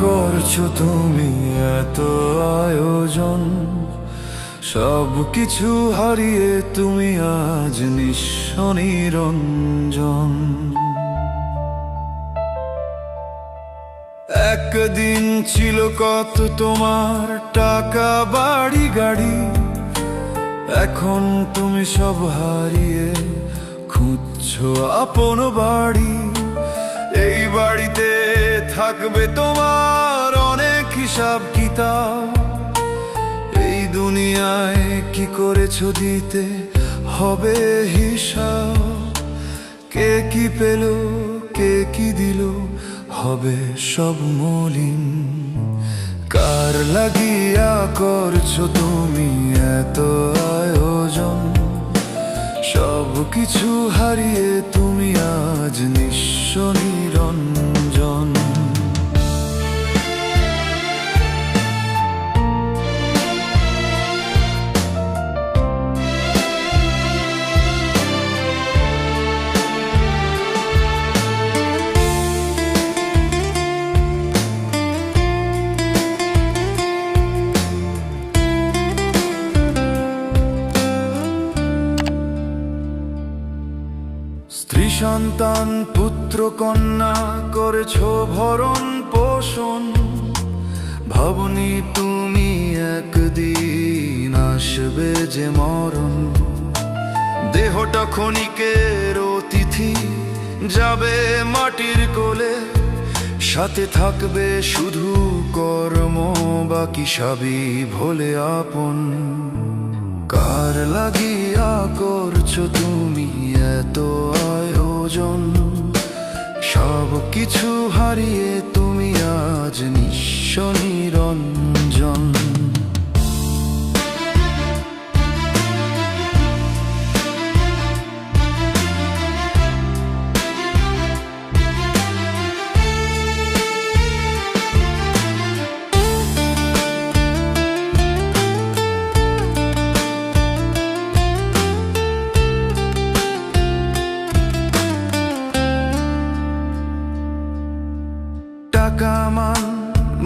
করছ তুমি এত আয়োজন? সব কিছু হারিয়ে তুমি আজ নিঃস্ব নিরঞ্জন একদিন ছিল কত তোমার টাকা, বাড়ি, গাড়ি। এখন তুমি সব হারিয়ে খুঁজছো আপন বাড়ি। থাকবে তোমার অনেক হিসাব কিতাব। এই দুনিয়ায় কি করেছ দিতে হবে হিসাব? কে কি পেল, কে কি দিল, হবে সব মলিন। কার লাগিয়া করছ তুমি এত আয়োজন? সব কিছু হারিয়ে তুমি আজ নিঃস্ব নিরঞ্জন সন্তান, পুত্র, কন্যা, করেছ ভরণ পোষণ। ভাবনি তুমি একদিন আসবে যে মরণ। দেহটা ক্ষণিকের অতিথি যাবে মাটির কোলে। সাথে থাকবে শুধু কর্ম, বাকি সবই ভোলে আপন। কার লাগিয়া করছ তুমি এত আয়োজন সব কিছু হারিয়ে তুমি আজ নিঃস্ব নিরঞ্জন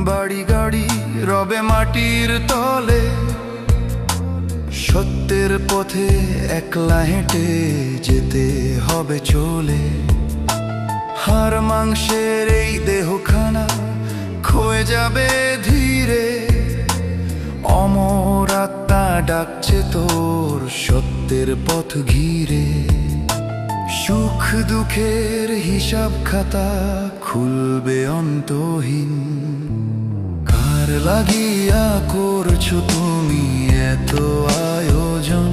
বাড়ি গাড়ি রবে মাটির তলে। সত্যের পথে একলা হেঁটে যেতে হবে চলে। হাড় মাংসের এই দেহখানা ক্ষয়ে যাবে ধীরে। অমর আত্মা ডাকছে তোর সত্যের পথ ঘিরে। সুখ দুঃখের হিসাব খাতা খুলবে অন্তহীন। কার লাগিয়া করছ তুমি এত আয়োজন?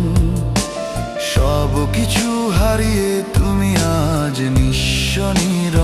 সব কিছু হারিয়ে তুমি আজ নিঃস্ব নির